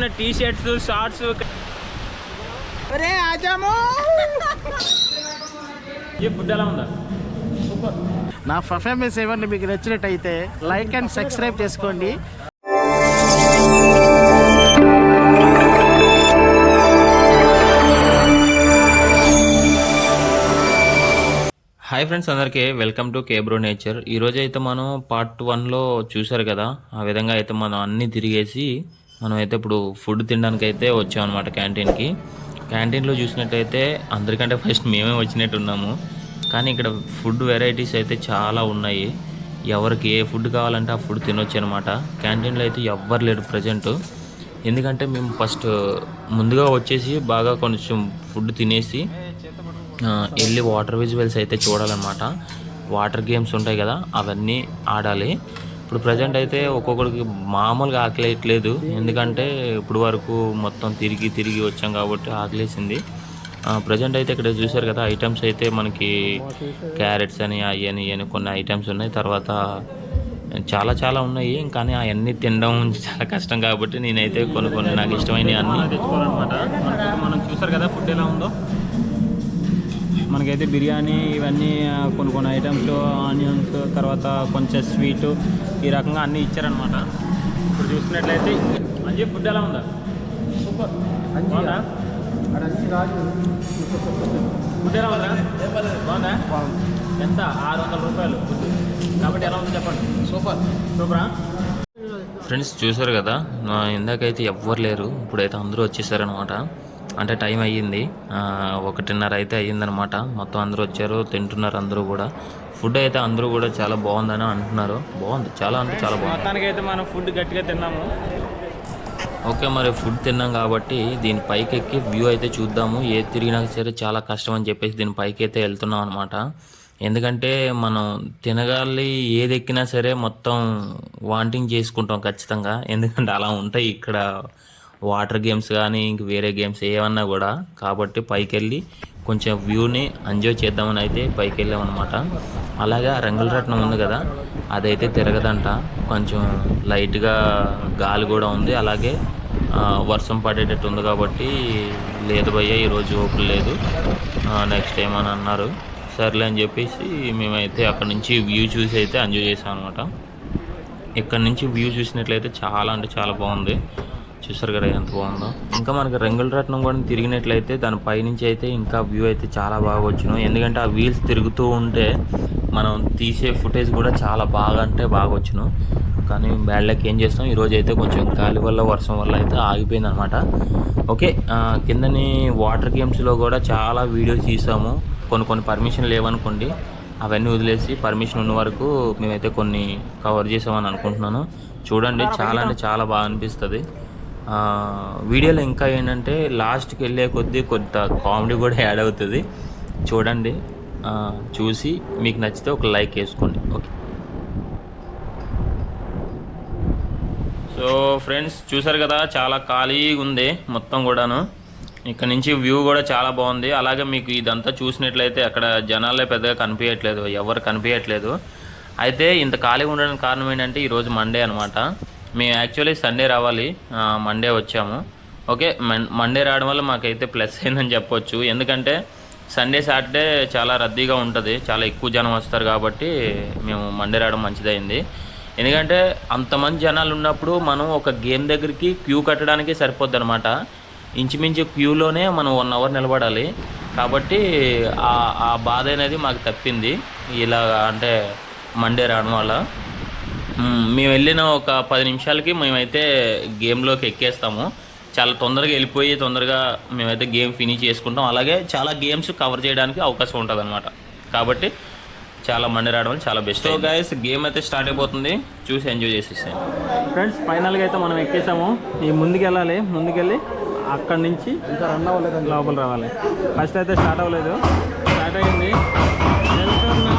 ఉన్న T shirts. Shorts food ఎలా ఉందా? నా పర్ఫార్మెన్స్ ఏమన్నా మీకు నచ్చినట్టయితే లైక్ అండ్ సబ్స్క్రైబ్ చేసుకోండి. హాయ్ ఫ్రెండ్స్ అందరికీ వెల్కమ్ టు కేబ్రో నేచర్ ఈరోజు అయితే మనం పార్ట్ వన్లో చూసారు కదా ఆ విధంగా అయితే మనం అన్నీ తిరిగేసి మనమైతే ఇప్పుడు ఫుడ్ తినడానికి అయితే వచ్చామన్నమాట క్యాంటీన్కి క్యాంటీన్లో చూసినట్టయితే అందరికంటే ఫస్ట్ మేమే వచ్చినట్టున్నాము. కానీ ఇక్కడ ఫుడ్ వెరైటీస్ అయితే చాలా ఉన్నాయి. ఎవరికి ఏ ఫుడ్ కావాలంటే ఆ ఫుడ్ తినొచ్చు అనమాట క్యాంటీన్లో అయితే ఎవ్వరు లేరు ప్రజెంట్ ఎందుకంటే మేము ఫస్ట్ ముందుగా వచ్చేసి బాగా కొంచెం ఫుడ్ తినేసి వెళ్ళి వాటర్ విజువల్స్ అయితే చూడాలన్నమాట. వాటర్ గేమ్స్ ఉంటాయి కదా అవన్నీ ఆడాలి. ఇప్పుడు ప్రజెంట్ అయితే ఒక్కొక్కడికి మామూలుగా ఆకలేయట్లేదు. ఎందుకంటే ఇప్పుడు వరకు మొత్తం తిరిగి తిరిగి వచ్చాం కాబట్టి ఆకలేసింది. ప్రజెంట్ అయితే ఇక్కడ చూసారు కదా ఐటమ్స్ అయితే మనకి క్యారెట్స్ అని అవి అని అని కొన్ని ఐటమ్స్ ఉన్నాయి. తర్వాత చాలా చాలా ఉన్నాయి. కానీ అవన్నీ తినడం చాలా కష్టం కాబట్టి నేనైతే కొన్ని కొన్ని నాకు ఇష్టమైనవి అన్నీ తెచ్చుకోవాలన్నమాట. మనకి మనం చూసారు కదా ఫుడ్ ఎలా ఉందో. మనకైతే బిర్యానీ ఇవన్నీ కొన్ని కొన్ని ఐటమ్స్ ఆనియన్స్ తర్వాత కొంచెం స్వీట్ ఈ రకంగా అన్నీ ఇచ్చారనమాట ఇప్పుడు చూసినట్లయితే మంచి ఫుడ్ ఎలా ఉందా? సూపర్. బాగుందా? ఫుడ్ ఎలా ఉందా? బాగుందా? ఎంత? ఆరు వందల రూపాయలు ఫుడ్ కాబట్టి ఎలా ఉందో చెప్పండి. సూపర్. సూపరా? ఫ్రెండ్స్ చూసారు కదా? నా ఇందాకైతే ఎవ్వరు లేరు. ఇప్పుడైతే అందరూ వచ్చేసారనమాట అంటే టైం అయ్యింది. ఒకటిన్నర అయితే అయ్యిందనమాట. మొత్తం అందరూ వచ్చారు తింటున్నారు అందరూ కూడా. ఫుడ్ అయితే అందరూ కూడా చాలా బాగుందని అంటున్నారు. బాగుంది. చాలా అంటే చాలా బాగుంది. మొత్తానికి అయితే మనం ఫుడ్ గట్టిగా తిన్నాము. ఓకే మరి ఫుడ్ తిన్నాం కాబట్టి దీని పైకి ఎక్కి వ్యూ అయితే చూద్దాము. ఏది తిరిగినా సరే చాలా కష్టం అని చెప్పేసి దీని పైకి అయితే వెళ్తున్నాం అనమాట ఎందుకంటే మనం తినగాలి ఏది ఎక్కినా సరే మొత్తం వాంటింగ్ చేసుకుంటాం ఖచ్చితంగా. ఎందుకంటే అలా ఉంటాయి ఇక్కడ వాటర్ గేమ్స్ కానీ ఇంక వేరే గేమ్స్ ఏమన్నా కూడా కాబట్టి పైకి వెళ్ళి కొంచెం వ్యూని ఎంజాయ్ చేద్దామని అయితే పైకి వెళ్ళామన్నమాట అలాగే రంగుల రత్నం ఉంది కదా అదైతే తిరగదంట. కొంచెం లైట్గా గాలి కూడా ఉంది. అలాగే వర్షం పడేటట్టు ఉంది కాబట్టి లేదు భయ్య ఈరోజు ఓపెన్ లేదు. నెక్స్ట్ టైం అని అన్నారు. సర్లే అని చెప్పేసి మేమైతే అక్కడ నుంచి వ్యూ చూసి అయితే ఎంజాయ్ చేసాం అనమాట ఇక్కడ నుంచి వ్యూ చూసినట్లయితే చాలా అంటే చాలా బాగుంది. చూసారు కదా ఎంత బాగుందో. ఇంకా మనకి రంగుల రత్నం కూడా తిరిగినట్లయితే దాని పైనుంచి అయితే ఇంకా వ్యూ అయితే చాలా బాగా వచ్చును ఎందుకంటే ఆ వీల్స్ తిరుగుతూ ఉంటే మనం తీసే ఫుటేజ్ కూడా చాలా బాగా అంటే బాగా వచ్చును కానీ బ్యాడ్ లక్ ఏం చేస్తాం? ఈరోజు అయితే కొంచెం గాలి వల్ల వర్షం వల్ల అయితే ఆగిపోయింది అనమాట ఓకే కిందని వాటర్ గేమ్స్లో కూడా చాలా వీడియోస్ తీసాము. కొన్ని కొన్ని పర్మిషన్ లేవనుకోండి అవన్నీ వదిలేసి పర్మిషన్ ఉన్న వరకు మేమైతే కొన్ని కవర్ చేసామని అనుకుంటున్నాను. చూడండి చాలా అంటే చాలా బాగా అనిపిస్తుంది. వీడియోలో ఇంకా ఏంటంటే లాస్ట్కి వెళ్ళే కొద్దీ కొంత కామెడీ కూడా యాడ్ అవుతుంది. చూడండి. చూసి మీకు నచ్చితే ఒక లైక్ వేసుకోండి. ఓకే సో ఫ్రెండ్స్ చూసారు కదా చాలా ఖాళీగా ఉంది మొత్తం కూడాను. ఇక్కడ నుంచి వ్యూ కూడా చాలా బాగుంది. అలాగే మీకు ఇదంతా చూసినట్లయితే అక్కడ జనాలే పెద్దగా కనిపించట్లేదు. ఎవరు కనిపించట్లేదు. అయితే ఇంత ఖాళీగా ఉండడానికి కారణం ఏంటంటే ఈరోజు మండే అనమాట మేము యాక్చువల్లీ సండే రావాలి. మండే వచ్చాము. ఓకే మండే రావడం వల్ల మాకైతే ప్లస్ అయిందని చెప్పొచ్చు. ఎందుకంటే సండే సాటర్డే చాలా రద్దీగా ఉంటుంది. చాలా ఎక్కువ జనం వస్తారు కాబట్టి మేము మండే రావడం మంచిదైంది. ఎందుకంటే అంతమంది జనాలు ఉన్నప్పుడు మనం ఒక గేమ్ దగ్గరికి క్యూ కట్టడానికి సరిపోద్ది అనమాట ఇంచుమించు క్యూలోనే మనం వన్ అవర్ నిలబడాలి. కాబట్టి ఆ బాధ అనేది మాకు తప్పింది. ఇలా అంటే మండే రావడం వల్ల. మ్మ్, మేము వెళ్ళిన ఒక పది నిమిషాలకి మేమైతే గేమ్లోకి ఎక్కేస్తాము. చాలా తొందరగా వెళ్ళిపోయి తొందరగా మేమైతే గేమ్ ఫినిష్ చేసుకుంటాం. అలాగే చాలా గేమ్స్ కవర్ చేయడానికి అవకాశం ఉంటుంది అనమాట కాబట్టి చాలా మండి రావడం వల్ల చాలా బెస్ట్ సో గైస్ గేమ్ అయితే స్టార్ట్ అయిపోతుంది. చూసి ఎంజాయ్ చేసేసాను ఫ్రెండ్స్ ఫైనల్గా అయితే మనం ఎక్కేసాము. ఈ ముందుకు వెళ్ళాలి. ముందుకెళ్ళి అక్కడి నుంచి ఇంకా రన్ అవ్వలేదు లోపల రావాలి. ఫస్ట్ అయితే స్టార్ట్ అవ్వలేదు. స్టార్ట్ అయింది. వెళ్తున్నాం.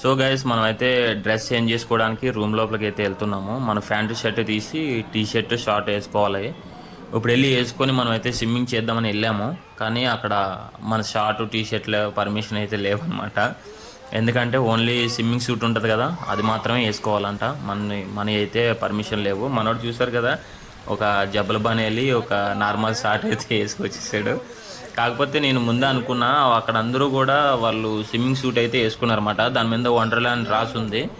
సో గైస్ మనం అయితే డ్రెస్ చేంజ్ చేసుకోవడానికి రూమ్ లోపలికి అయితే వెళ్తున్నాము. మన ప్యాంటు షర్ట్ తీసి టీ షర్ట్ షార్ట్ వేసుకోవాలి. ఇప్పుడు వెళ్ళి వేసుకొని మనం అయితే స్విమ్మింగ్ చేద్దామని వెళ్ళాము. కానీ అక్కడ మన షార్ట్ టీ షర్ట్లు పర్మిషన్ అయితే లేవన్నమాట. ఎందుకంటే ఓన్లీ స్విమ్మింగ్ సూట్ ఉంటుంది కదా అది మాత్రమే వేసుకోవాలంట. మన మన అయితే పర్మిషన్ లేవు. మనోడు చూశారు కదా ఒక జబ్బల బాని వెళ్ళి ఒక నార్మల్ షార్ట్ అయితే వేసుకొచ్చేసాడు. కాకపోతే నేను ముందే అనుకున్నా అక్కడ అందరూ కూడా వాళ్ళు స్విమ్మింగ్ సూట్ అయితే వేసుకున్నారన్నమాట. దాని మీద వండర్లాండ్ రాసి ఉంది.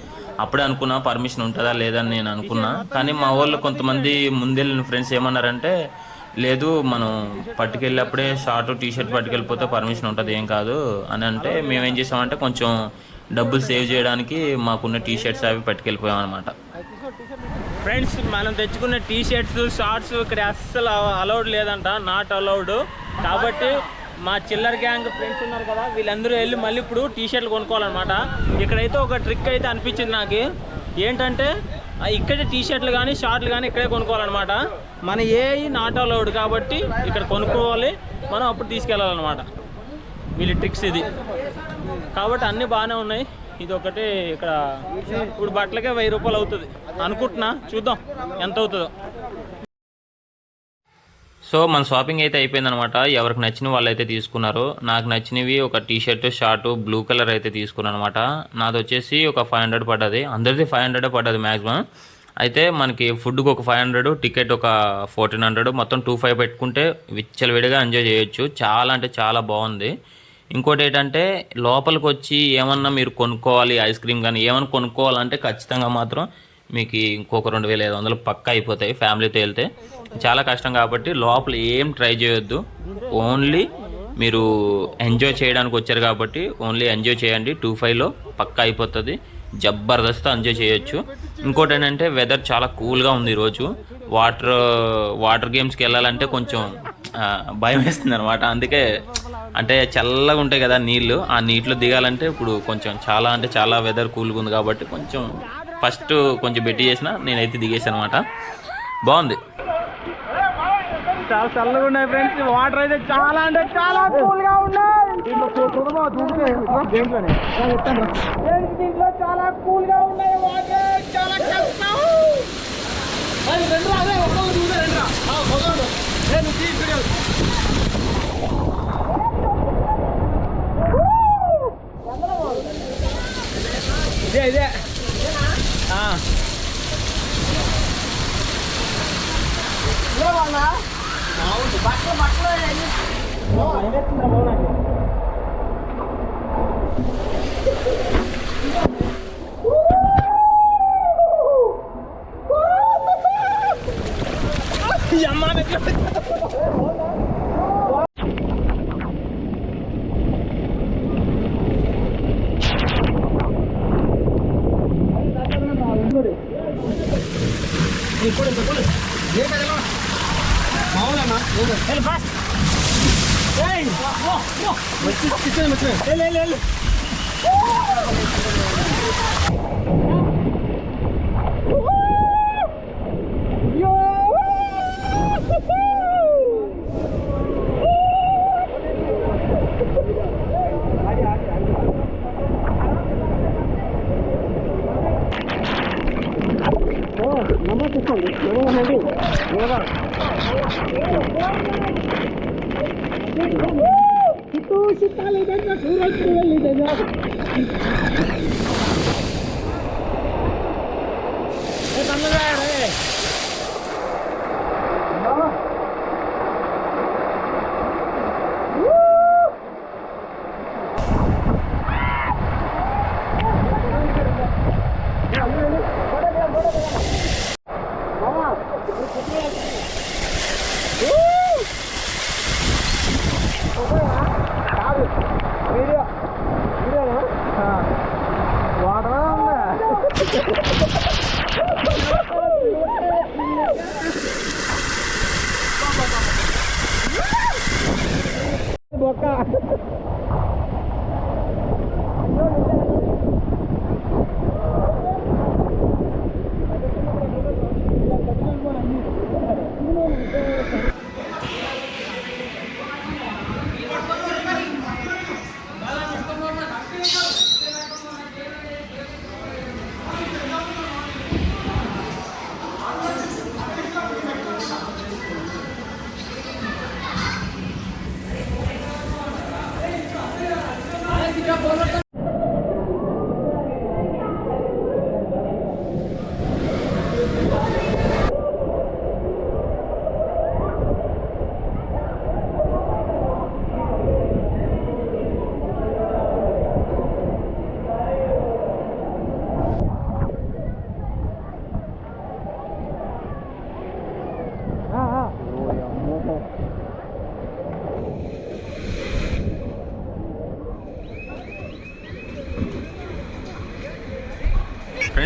అప్పుడే అనుకున్నా పర్మిషన్ ఉంటుందా లేదని నేను అనుకున్నా. కానీ మా వాళ్ళు కొంతమంది ముందెళ్ళిన ఫ్రెండ్స్ ఏమన్నారంటే లేదు మనం పట్టుకెళ్ళినప్పుడే షార్ట్ టీ షర్ట్ పట్టుకెళ్ళిపోతే పర్మిషన్ ఉంటుంది ఏం కాదు అని అంటే మేము ఏం చేసామంటే కొంచెం డబ్బులు సేవ్ చేయడానికి మాకున్న టీ షర్ట్స్ అవి పట్టుకెళ్ళిపోయాం అనమాట ఫ్రెండ్స్ మనం తెచ్చుకున్న టీ షర్ట్స్ షార్ట్స్ ఇక్కడ అస్సలు అలౌడ్ లేదంట నాట్ అలౌడ్. కాబట్టి మా చిల్లర్ గ్యాంగ్ ఫ్రెండ్స్ ఉన్నారు కదా వీళ్ళందరూ వెళ్ళి మళ్ళీ ఇప్పుడు టీ షర్ట్లు కొనుక్కోవాలన్నమాట. ఇక్కడైతే ఒక ట్రిక్ అయితే అనిపించింది నాకు. ఏంటంటే ఇక్కడే టీ షర్ట్లు కానీ షార్ట్లు కానీ ఇక్కడే కొనుక్కోవాలన్నమాట. మన ఏఐ నాట్ అలౌడ్ కాబట్టి ఇక్కడ కొనుక్కోవాలి. మనం అప్పుడు తీసుకెళ్ళాలన్నమాట. వీళ్ళ ట్రిక్స్ ఇది. కాబట్టి అన్నీ బాగానే ఉన్నాయి. ఇది ఒకటి ఇక్కడ ఇప్పుడు బట్టలకే వెయ్యి రూపాయలు అవుతుంది. అనుకుంటున్నా. చూద్దాం ఎంత అవుతుందో. సో మన షాపింగ్ అయితే అయిపోయిందనమాట ఎవరికి నచ్చిన వాళ్ళు అయితే తీసుకున్నారు. నాకు నచ్చినవి ఒక T-shirt short short blue colour అయితే తీసుకున్నాను అనమాట నాది వచ్చేసి ఒక ఫైవ్ హండ్రెడ్ పడ్డది. అందరిది ఫైవ్ హండ్రెడే పడ్డది మ్యాక్సిమం అయితే మనకి ఫుడ్కి ఒక ఫైవ్ హండ్రెడ్ టికెట్ ఒక ఫోర్టీన్ హండ్రెడ్ మొత్తం టూ ఫైవ్ పెట్టుకుంటే విచ్చలవిడిగా ఎంజాయ్ చేయొచ్చు. చాలా అంటే చాలా బాగుంది ఇంకోటి ఏంటంటే లోపలికి వచ్చి ఏమన్నా మీరు కొనుక్కోవాలి ఐస్ క్రీమ్ కానీ ఏమన్నా కొనుక్కోవాలంటే ఖచ్చితంగా మాత్రం మీకు ఇంకొక రెండు వేల ఐదు వందలు పక్క అయిపోతాయి ఫ్యామిలీతో వెళ్తే. చాలా కష్టం కాబట్టి లోపల ఏం ట్రై చేయొద్దు. ఓన్లీ మీరు ఎంజాయ్ చేయడానికి వచ్చారు కాబట్టి ఓన్లీ ఎంజాయ్ చేయండి. టూ ఫైవ్లో పక్కా అయిపోతుంది. జబర్దస్త్ ఎంజాయ్ చేయొచ్చు. ఇంకోటి ఏంటంటే వెదర్ చాలా కూల్గా ఉంది ఈరోజు. వాటర్ వాటర్ గేమ్స్కి వెళ్ళాలంటే కొంచెం భయం వేస్తుంది అనమాట అందుకే అంటే చల్లగా ఉంటాయి కదా నీళ్ళు ఆ నీటిలో దిగాలంటే ఇప్పుడు కొంచెం చాలా అంటే చాలా వెదర్ కూల్గా ఉంది కాబట్టి కొంచెం ఫస్ట్ కొంచెం బెట్టి చేసిన నేనైతే దిగేసాను అనమాట బాగుంది. చాలా చల్లగా ఉన్నాయి ఫ్రెండ్స్ వాటర్ అయితే చాలా అంటే చాలా కూల్గా ఉన్నాయి. దీంట్లో చాలా కూల్గా ఉన్నాయి వాటర్ చాలా కష్టం. ఇదే ఇదే. ఆ. ఈ అమ్మ నాకు వెళ్ళు fast. ఏయ్, ఓ, ఓ. వెళ్ళు, వెళ్ళు, వెళ్ళు. యో. ఏ,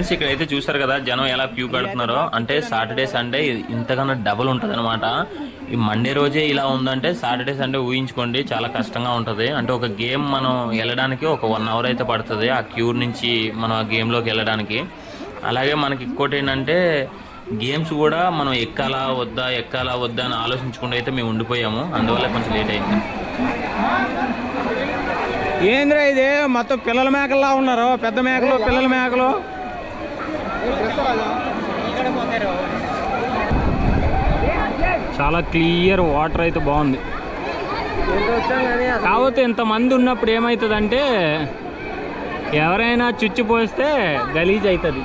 ఫ్రెండ్స్ ఇక్కడ అయితే చూసారు కదా జనం ఎలా క్యూ కడుతున్నారో. అంటే సాటర్డే సండే ఇంతకన్నా డబుల్ ఉంటుంది అనమాట ఈ మండే రోజే ఇలా ఉందంటే సాటర్డే సండే ఊహించుకోండి చాలా కష్టంగా ఉంటుంది. అంటే ఒక గేమ్ మనం వెళ్ళడానికి ఒక వన్ అవర్ అయితే పడుతుంది ఆ క్యూ నుంచి మనం ఆ గేమ్లోకి వెళ్ళడానికి. అలాగే మనకి ఇంకోటి ఏంటంటే గేమ్స్ కూడా మనం ఎక్కాలా వద్దా ఎక్కాలా వద్దా అని ఆలోచించుకుంటూ అయితే మేము ఉండిపోయాము. అందువల్ల కొంచెం లేట్ అయింది. ఏంద్రా ఇది? మొత్తం పిల్లల మేకల్లా ఉన్నారు? పెద్ద మేకలు పిల్లల మేకలు? చాలా క్లియర్ వాటర్ అయితే బాగుంది. కాకపోతే ఇంతమంది ఉన్నప్పుడు ఏమవుతుందంటే ఎవరైనా చుచ్చి పోస్తే గలీజ్ అవుతుంది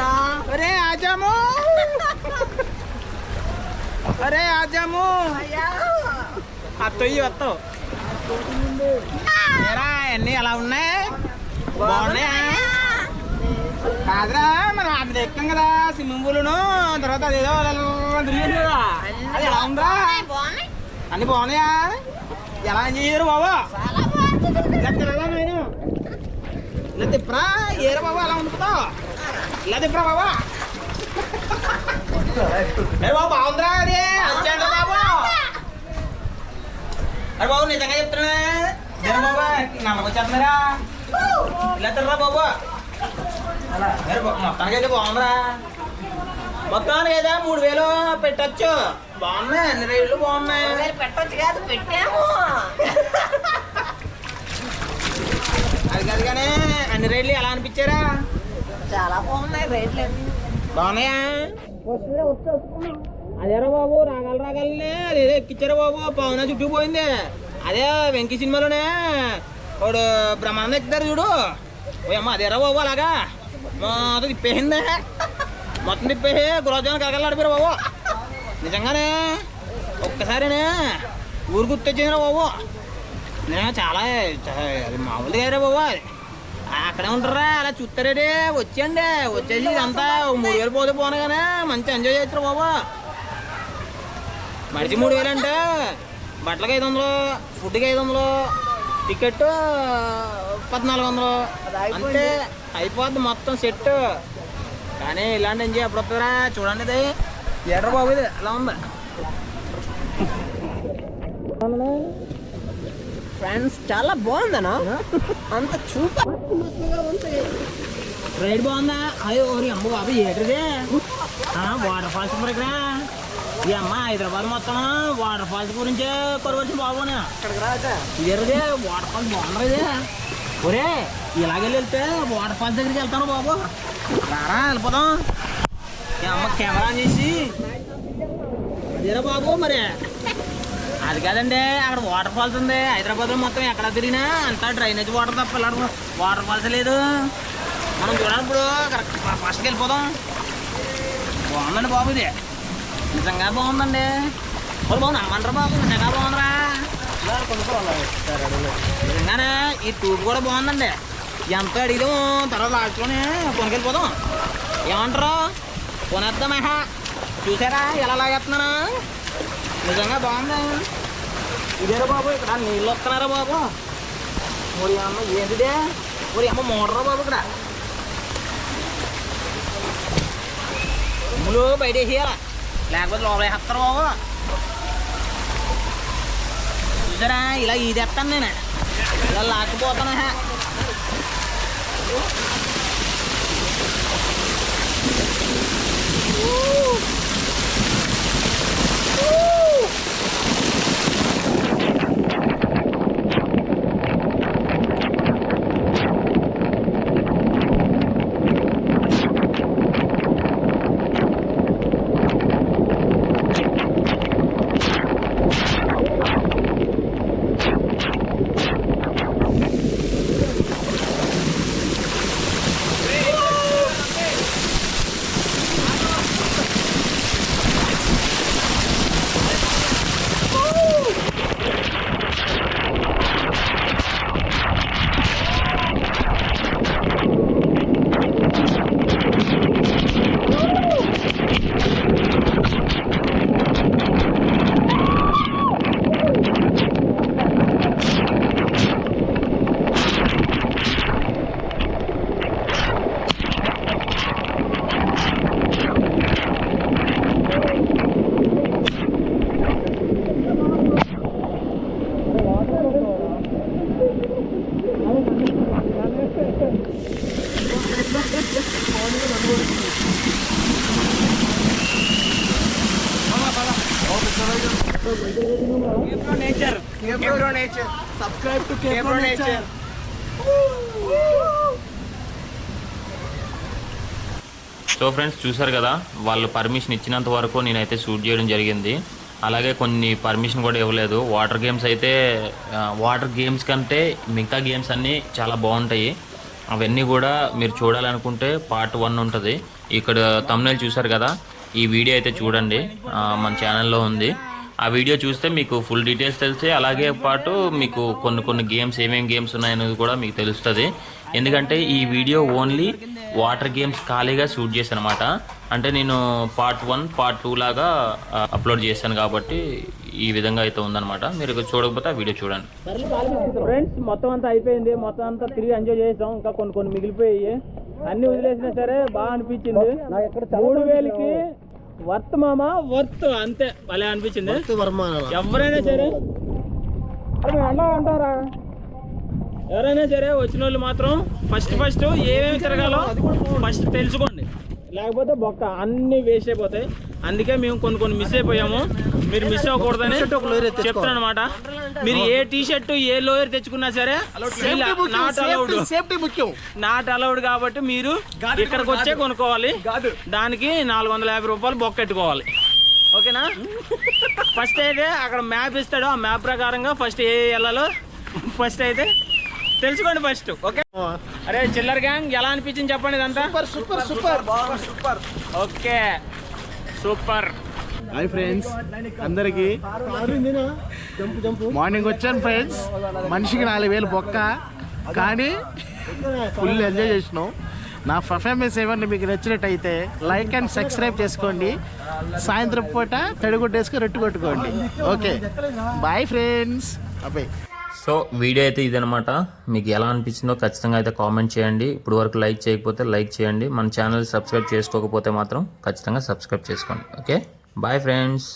ఆ. అరే ఆజాము అరే ఆజాము అత్తయ్యి వస్తావు ఏరా అన్నీ ఎలా ఉన్నాయి బాగున్నాయా కాదురా మనం అది ఎక్కాం కదా స్విమ్మింగ్ పూలును తర్వాత అదేదో అలా తిరిగింది కదా అది ఎలా ఉందా అన్ని బాగున్నాయా ఎలా చేయరు బాబా ఇలా తిరగదా నేను ఇలా తిప్పరా ఏరా బాబా అలా ఉంటున్నావు ఇలా తిప్పరా బాబా ఏ బాబు బాగుందిరా అది వచ్చాడు బాబు. అరే బాబు నిజంగా చెప్తున్నా. బాబా నమ్మకం వచ్చేస్తున్నారా ఇలా తిర్రా బాబు? బాబు మొత్తానికైతే బాగుందిరా. మొత్తానికి అయితే మూడు వేలు పెట్టచ్చు. బాగున్నాయి అన్ని రేట్లు బాగున్నాయి. పెట్టొచ్చు కాదు పెట్టాము. అది కాదు కానీ అన్ని రేట్లు ఎలా అనిపించారా? చాలా బాగున్నాయి రేట్లు బాగున్నాయా? అదేరా బాబు రాగల రాగలనే అదేదో ఎక్కిచ్చారా బాబు పవన చుట్టూ పోయింది. అదే వెంకీ సినిమాలోనే వాడు బ్రహ్మాండం ఎక్కుతారు చూడు. ఓ అమ్మ అదేరా బాబు అలాగా? మొత్తం తిప్పేసిందే. మొత్తం తిప్పేసి గులాబ్జామున్ కలకలు బాబు. నిజంగానే ఒక్కసారినే ఊరు గుర్తొచ్చిందిరా బాబు. నేను చాలా మామూలుగా అయిరా బాబు. అది. అక్కడే ఉంటారా అలా చూస్తారేటి వచ్చేయండి వచ్చేసి ఇదంతా మూడు వేలు పోతే పోను కానీ మంచి ఎంజాయ్ చేయొచ్చు బాబు. మనిషి మూడు వేలు అంటే బట్టలకి ఐదు వందలు ఫుడ్కి ఐదు వందలు టికెట్ పద్నాలుగు వందలు. అంతే అయిపోద్ది మొత్తం సెట్ కానీ ఇలాంటి ఎంజాయ్ ఎప్పుడు వస్తుందా చూడండి ఇది. థియేటర్ బాబు ఇది? ఎలా ఉంది? ఫ్రెండ్స్ చాలా బాగుందనా అంత చూప రైడ్ బాగుందా? అయ్యో ఓరి అమ్మ బాబు ఏటది? వాటర్ ఫాల్స్ మరి ఇక్కడ. ఈ అమ్మ హైదరాబాద్ మొత్తం వాటర్ ఫాల్స్ గురించే కొరవచ్చు బాబునా ఇదేదే వాటర్ ఫాల్స్ బాగుంది ఇది? ఒరే ఇలాగెళ్ళి వెళ్తే వాటర్ ఫాల్స్ దగ్గరికి వెళ్తాను బాబు. రారా వెళ్ళిపోదాం. ఈ అమ్మ కెమెరా చేసి అదేరా బాబు మరి? అది కాదండి అక్కడ వాటర్ ఫాల్స్ ఉంది. హైదరాబాద్లో మొత్తం ఎక్కడ తిరిగినా అంతా డ్రైనేజ్ వాటర్ తప్ప ఇలా వాటర్ ఫాల్స్ లేదు. మనం చూడాలి ఇప్పుడు కరెక్ట్ ఫస్ట్కి వెళ్ళిపోదాం. బాగుందండి బాబు ఇది. నిజంగా బాగుందండి. వాళ్ళు బాగుంది అమ్మంటారా బాబు? నిజంగా బాగుందిరా నిజంగానే ఈ టూర్ కూడా బాగుందండి. ఎంత అడిగిదాము తర్వాత లాస్ట్లోనే కొనుకెళ్ళిపోదాం ఏమంటారు? కొనేద్దామే చూసారా? ఎలా లాగేస్తున్నాను? నిజంగా బాగుంది? ఇదేరా బాబు ఇక్కడ నీళ్ళు వస్తున్నారా బాబు? మరి అమ్మ ఏంటిదే? మరి అమ్మ మోడరా బాబు ఇక్కడ. అమ్ములు బయట వేసేయాల? లేకపోతే లోపల వేస్తారు బాబు. చూసారా? ఇలా ఈదేస్తాను నేను. ఇలా లాక్కుపోతాను. హే. ఫ్రెండ్స్ చూసారు కదా? వాళ్ళు పర్మిషన్ ఇచ్చినంత వరకు నేనైతే షూట్ చేయడం జరిగింది. అలాగే కొన్ని పర్మిషన్ కూడా ఇవ్వలేదు. వాటర్ గేమ్స్ అయితే వాటర్ గేమ్స్ కంటే మిగతా గేమ్స్ అన్నీ చాలా బాగుంటాయి. అవన్నీ కూడా మీరు చూడాలనుకుంటే పార్ట్ వన్ ఉంటుంది. ఇక్కడ తమ్నేల్ చూసారు కదా? ఈ వీడియో అయితే చూడండి. మన ఛానల్లో ఉంది. ఆ వీడియో చూస్తే మీకు ఫుల్ డీటెయిల్స్ తెలిసి అలాగే పాటు మీకు కొన్ని కొన్ని గేమ్స్ ఏమేమి గేమ్స్ ఉన్నాయనేది కూడా మీకు తెలుస్తుంది. ఎందుకంటే ఈ వీడియో ఓన్లీ వాటర్ గేమ్స్ ఖాళీగా షూట్ చేశాను అనమాట అంటే నేను పార్ట్ వన్ పార్ట్ టూ లాగా అప్లోడ్ చేశాను కాబట్టి ఈ విధంగా అయితే ఉందన్నమాట. మీరు చూడకపోతే ఆ వీడియో చూడండి. ఫ్రెండ్స్ మొత్తం అంతా అయిపోయింది. మొత్తం అంతా తిరిగి ఎంజాయ్ చేసాం. ఇంకా కొన్ని కొన్ని మిగిలిపోయాయి. అన్ని వదిలేసినా సరే బాగా అనిపించింది. మూడు వేలకి వర్త్ మామ? వర్త్ అంతే. భలే అనిపించింది. ఎవరైనా సరే. అంటారా ఎవరైనా సరే వచ్చిన వాళ్ళు మాత్రం ఫస్ట్ ఫస్ట్ ఏమేమి తిరగాలో ఫస్ట్ తెలుసుకోండి. లేకపోతే బొక్క అన్ని వేస్ట్ అయిపోతాయి. అందుకే మేము కొన్ని కొన్ని మిస్ అయిపోయాము. మీరు మిస్ అవ్వకూడదని చెప్తాను అనమాట మీరు ఏ టీ షర్ట్ ఏ లోయర్ తెచ్చుకున్నా సరే నాట్ అలౌడ్ సేఫ్టీ ముఖ్యం నాట్ అలౌడ్ కాబట్టి మీరు ఇక్కడికి వచ్చే కొనుక్కోవాలి. దానికి నాలుగు వందల యాభై రూపాయలు బొక్క పెట్టుకోవాలి ఓకేనా? ఫస్ట్ అయితే అక్కడ మ్యాప్ ఇస్తాడు. ఆ మ్యాప్ ప్రకారంగా ఫస్ట్ ఏ వెళ్ళాలో ఫస్ట్ అయితే తెలుసుకోండి ఫస్ట్ ఓకే? అరే చిల్లర్ గ్యాంగ్ ఎలా అనిపించింది చెప్పండి ఇదంతా? Super super super. Okay. Super. Hi friends అందరికి. మార్నింగ్ వచ్చాను ఫ్రెండ్స్ మనిషికి నాలుగు వేలు బొక్క కానీ ఫుల్ ఎంజాయ్ చేసినాం. నా పర్ఫార్మెన్స్ ఏమన్నా మీకు నచ్చినట్టయితే లైక్ అండ్ సబ్స్క్రైబ్ చేసుకోండి. సాయంత్రం పూట తడిగుడ్డేసుకొని రొట్టు కొట్టుకోండి. ఓకే. బాయ్ ఫ్రెండ్స్ అబ్బాయి సో వీడియో అయితే ఇదనమాట మీకు ఎలా అనిపించిందో ఖచ్చితంగా అయితే కామెంట్ చేయండి. ఇప్పుడు వరకు లైక్ చేయకపోతే లైక్ చేయండి. మన ఛానల్ సబ్స్క్రైబ్ చేసుకోకపోతే మాత్రం ఖచ్చితంగా సబ్స్క్రైబ్ చేసుకోండి. ఓకే? Bye friends.